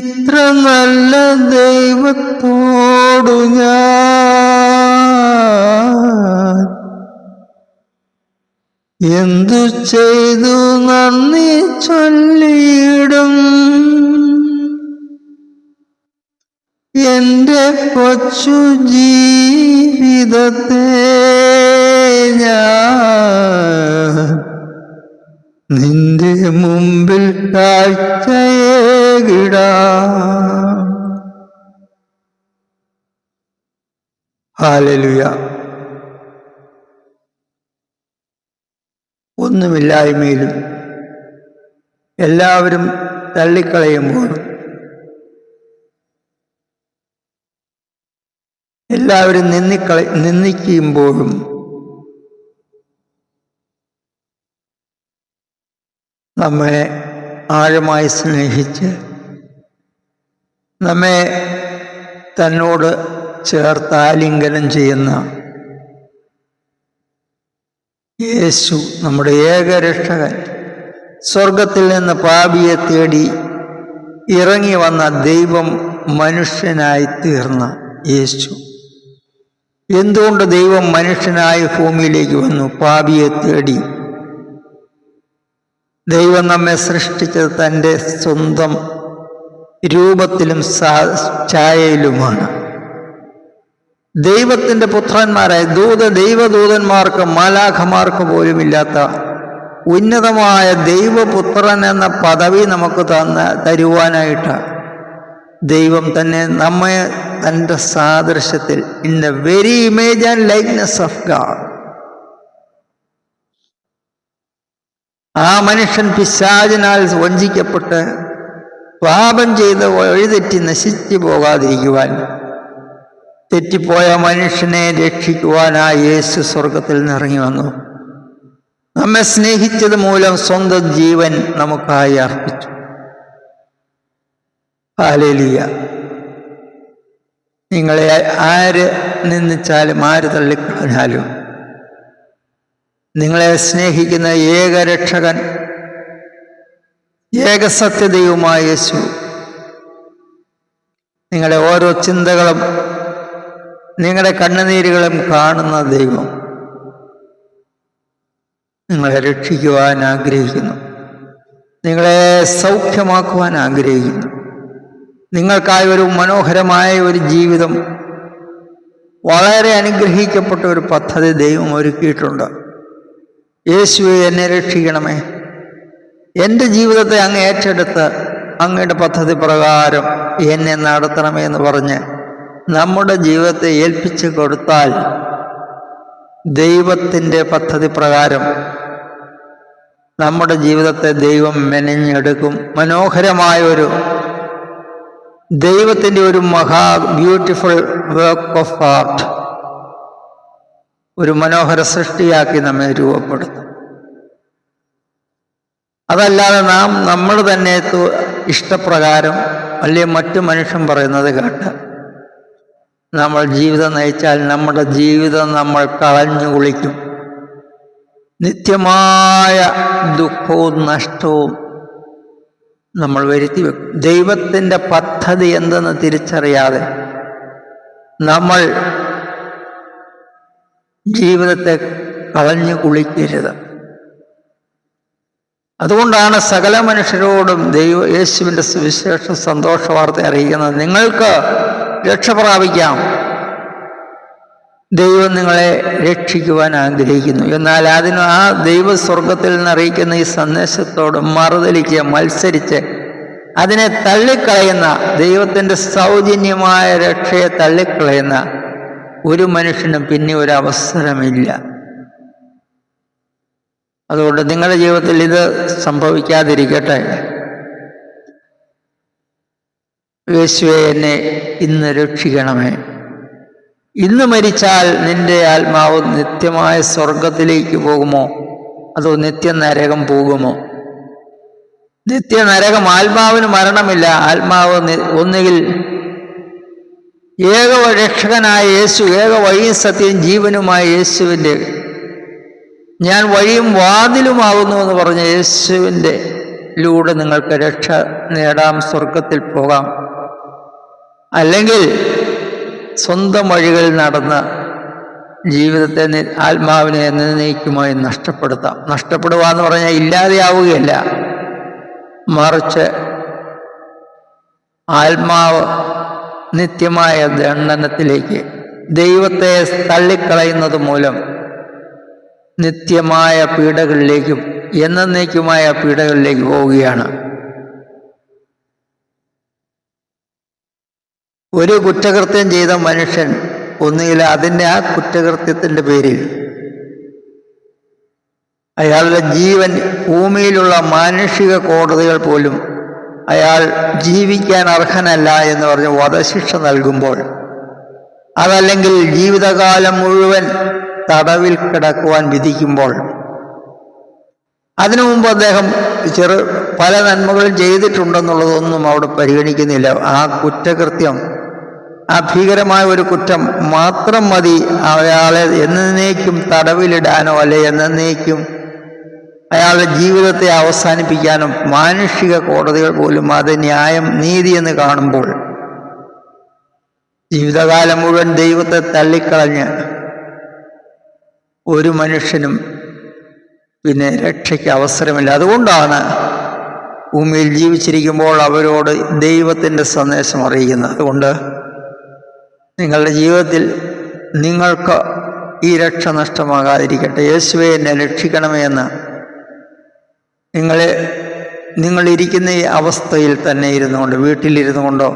ഇത്ര നല്ല ദൈവത്തോടു ഞാൻ എന്തു ചെയ്തു നന്ദി ചൊല്ലിയിടും? എന്റെ കൊച്ചു ജീവിതത്തെ ഞാൻ നിന്റെ മുമ്പിൽ കാഴ്ചയേകിടാം ഹാലലുയ. ഒന്നുമില്ലായ്മയിലും എല്ലാവരും തള്ളിക്കളയുമ്പോൾ എല്ലാവരും നിന്നിക്കള നിന്ദിക്കുമ്പോഴും നമ്മെ ആഴമായി സ്നേഹിച്ച് നമ്മെ തന്നോട് ചേർത്ത് ആലിംഗനം ചെയ്യുന്ന യേശു നമ്മുടെ ഏകരക്ഷകൻ സ്വർഗത്തിൽ നിന്ന് പാപിയെ തേടി ഇറങ്ങി വന്ന ദൈവം മനുഷ്യനായി തീർന്ന യേശു. എന്തുകൊണ്ട് ദൈവം മനുഷ്യനായി ഭൂമിയിലേക്ക് വന്നു? പാപിയെ തേടി. ദൈവം നമ്മെ സൃഷ്ടിച്ചത് തന്റെ സ്വന്തം രൂപത്തിലും ഛായയിലുമാണ്. ദൈവത്തിന്റെ പുത്രന്മാരായ ദൂത ദൈവദൂതന്മാർക്ക് മാലാഖമാർക്ക് പോലുമില്ലാത്ത ഉന്നതമായ ദൈവപുത്രൻ എന്ന പദവി നമുക്ക് തന്ന തരുവാനായിട്ട് ദൈവം തന്നെ നമ്മെ തന്റെ സാദൃശ്യത്തിൽ in the very image and likeness of God ആ മനുഷ്യൻ പിശാചിനാൽ വഞ്ചിക്കപ്പെട്ട് പാപം ചെയ്ത് വഴിതെറ്റി നശിച്ചു പോകാതിരിക്കുവാൻ തെറ്റിപ്പോയ മനുഷ്യനെ രക്ഷിക്കുവാനായി യേശു സ്വർഗത്തിൽ നിറങ്ങി വന്നു. നമ്മെ സ്നേഹിച്ചത് മൂലം സ്വന്തം ജീവൻ നമുക്കായി അർപ്പിച്ചു. ഹാലേലിയ നിങ്ങളെ ആര് നിന്നിച്ചാലും ആര് തള്ളിക്കളഞ്ഞാലും നിങ്ങളെ സ്നേഹിക്കുന്ന ഏകരക്ഷകൻ ഏകസത്യതയുമായ യേശു. നിങ്ങളുടെ ഓരോ ചിന്തകളും നിങ്ങളുടെ കണ്ണുനീരുകളും കാണുന്ന ദൈവം നിങ്ങളെ രക്ഷിക്കുവാൻ ആഗ്രഹിക്കുന്നു. നിങ്ങളെ സൗഖ്യമാക്കുവാൻ ആഗ്രഹിക്കുന്നു. നിങ്ങൾക്കായി ഒരു മനോഹരമായ ഒരു ജീവിതം വളരെ അനുഗ്രഹിക്കപ്പെട്ട ഒരു പദ്ധതി ദൈവം ഒരുക്കിയിട്ടുണ്ട്. യേശുവെ എന്നെ രക്ഷിക്കണമേ. എന്റെ ജീവിതത്തെ അങ്ങ് ഏറ്റെടുത്ത് അങ്ങയുടെ പദ്ധതി പ്രകാരം എന്നെ നടത്തണമേ എന്ന് പറഞ്ഞ് നമ്മുടെ ജീവിതത്തെ ഏൽപ്പിച്ചു കൊടുത്താൽ ദൈവത്തിന്റെ പദ്ധതി പ്രകാരം നമ്മുടെ ജീവിതത്തെ ദൈവം മെനഞ്ഞെടുക്കും. മനോഹരമായ ഒരു ദൈവത്തിന്റെ ഒരു മഹാ ബ്യൂട്ടിഫുൾ വർക്ക് ഓഫ് ആർട്ട് ഒരു മനോഹര സൃഷ്ടിയാക്കി നമ്മെ രൂപപ്പെടുത്തും. അതല്ലാതെ നാം നമ്മൾ തന്നെ ഇഷ്ടപ്രകാരം അല്ലെങ്കിൽ മറ്റു മനുഷ്യൻ പറയുന്നത് കേട്ട് നമ്മൾ ജീവിതം നയിച്ചാൽ നമ്മുടെ ജീവിതം നമ്മൾ കളഞ്ഞു കുളിക്കും. നിത്യമായ ദുഃഖവും നഷ്ടവും നമ്മൾ വരുത്തി വെക്കും. ദൈവത്തിന്റെ പദ്ധതി എന്തെന്ന് തിരിച്ചറിയാതെ നമ്മൾ ജീവിതത്തെ കളഞ്ഞു കുളിക്കരുത്. അതുകൊണ്ടാണ് സകല മനുഷ്യരോടും ദൈവ യേശുവിന്റെ സുവിശേഷം സന്തോഷ വാർത്ത അറിയിക്കുന്നത്. നിങ്ങൾക്ക് രക്ഷ പ്രാപിക്കാം. ദൈവം നിങ്ങളെ രക്ഷിക്കുവാൻ ആഗ്രഹിക്കുന്നു. എന്നാൽ അതിന് ആ ദൈവ സ്വർഗത്തിൽ നിന്ന് അറിയിക്കുന്ന ഈ സന്ദേശത്തോട് മറുതലിക്കുക മത്സരിച്ച് അതിനെ തള്ളിക്കളയുന്ന ദൈവത്തിന്റെ സൗജന്യമായ രക്ഷയെ തള്ളിക്കളയുന്ന ഒരു മനുഷ്യനും പിന്നെ ഒരു അവസരമില്ല. അതുകൊണ്ട് നിങ്ങളുടെ ജീവിതത്തിൽ ഇത് സംഭവിക്കാതിരിക്കട്ടെ. യേശുവെ എന്നെ ഇന്ന് രക്ഷിക്കണമേ. ഇന്ന് മരിച്ചാൽ നിന്റെ ആത്മാവ് നിത്യമായ സ്വർഗത്തിലേക്ക് പോകുമോ? അതോ നിത്യ നരകം പോകുമോ? നിത്യ നരകം ആത്മാവിന് മരണമില്ല. ആത്മാവ് ഒന്നുകിൽ ഏക രക്ഷകനായ യേശു ഏക വഴിയും സത്യം ജീവനുമായ യേശുവിന്റെ ഞാൻ വഴിയും വാതിലുമാകുന്നു എന്ന് പറഞ്ഞ യേശുവിന്റെ ലൂടെ നിങ്ങൾക്ക് രക്ഷ നേടാം സ്വർഗത്തിൽ പോകാം. അല്ലെങ്കിൽ സ്വന്തം വഴികളിൽ നടന്ന് ജീവിതത്തെ ആത്മാവിനെ എന്നേക്കുമായി നഷ്ടപ്പെടുത്താം. നഷ്ടപ്പെടുക എന്ന് പറഞ്ഞാൽ ഇല്ലാതെയാവുകയല്ല. മറിച്ച് ആത്മാവ് നിത്യമായ ദണ്ഡനത്തിലേക്ക് ദൈവത്തെ തള്ളിക്കളയുന്നത് മൂലം നിത്യമായ പീഡകളിലേക്കും എന്നേക്കുമായ പീഡകളിലേക്ക് പോവുകയാണ്. ഒരു കുറ്റകൃത്യം ചെയ്ത മനുഷ്യൻ ഒന്നുകിൽ അതിന്റെ ആ കുറ്റകൃത്യത്തിന്റെ പേരിൽ അയാളുടെ ജീവൻ ഭൂമിയിലുള്ള മാനുഷിക കോടതികൾ പോലും അയാൾ ജീവിക്കാൻ അർഹനല്ല എന്ന് പറഞ്ഞ് വധശിക്ഷ നൽകുമ്പോൾ അതല്ലെങ്കിൽ ജീവിതകാലം മുഴുവൻ തടവിൽ കിടക്കുവാൻ വിധിക്കുമ്പോൾ അതിനു മുമ്പ് അദ്ദേഹം ചെറു പല നന്മകളും ചെയ്തിട്ടുണ്ടെന്നുള്ളതൊന്നും അവിടെ പരിഗണിക്കുന്നില്ല. ആ കുറ്റകൃത്യം ആ ഭീകരമായ ഒരു കുറ്റം മാത്രം മതി അയാളെ എന്നേക്കും തടവിലിടാനോ അല്ലെ എന്നേക്കും അയാളുടെ ജീവിതത്തെ അവസാനിപ്പിക്കാനും മാനുഷിക കോടതികൾ പോലും അത് ന്യായം നീതി എന്ന് കാണുമ്പോൾ ജീവിതകാലം മുഴുവൻ ദൈവത്തെ തള്ളിക്കളഞ്ഞ് ഒരു മനുഷ്യനും പിന്നെ രക്ഷയ്ക്ക് അവസരമില്ല. അതുകൊണ്ടാണ് ഭൂമിയിൽ ജീവിച്ചിരിക്കുമ്പോൾ അവരോട് ദൈവത്തിന്റെ സന്ദേശം അറിയിക്കുന്നത്. അതുകൊണ്ട് നിങ്ങളുടെ ജീവിതത്തിൽ നിങ്ങൾക്ക് ഈ രക്ഷ നഷ്ടമാകാതിരിക്കട്ടെ. യേശുവെ എന്നെ രക്ഷിക്കണമേ എന്ന് നിങ്ങളെ നിങ്ങളിരിക്കുന്ന ഈ അവസ്ഥയിൽ തന്നെ ഇരുന്നു കൊണ്ട് വീട്ടിലിരുന്നു കൊണ്ടോ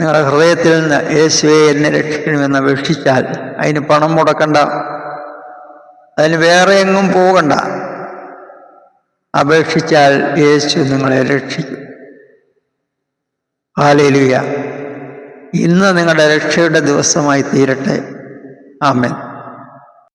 നിങ്ങളുടെ ഹൃദയത്തിൽ നിന്ന് യേശുവെ എന്നെ രക്ഷിക്കണമെന്ന് അപേക്ഷിച്ചാൽ അതിന് പണം മുടക്കണ്ട. അതിന് വേറെ എങ്ങും പോകണ്ട. അപേക്ഷിച്ചാൽ യേശു നിങ്ങളെ രക്ഷിക്കും. ഹാലേലുയ ഇന്ന് നിങ്ങളുടെ രക്ഷയുടെ ദിവസമായി തീരട്ടെ. ആമേൻ.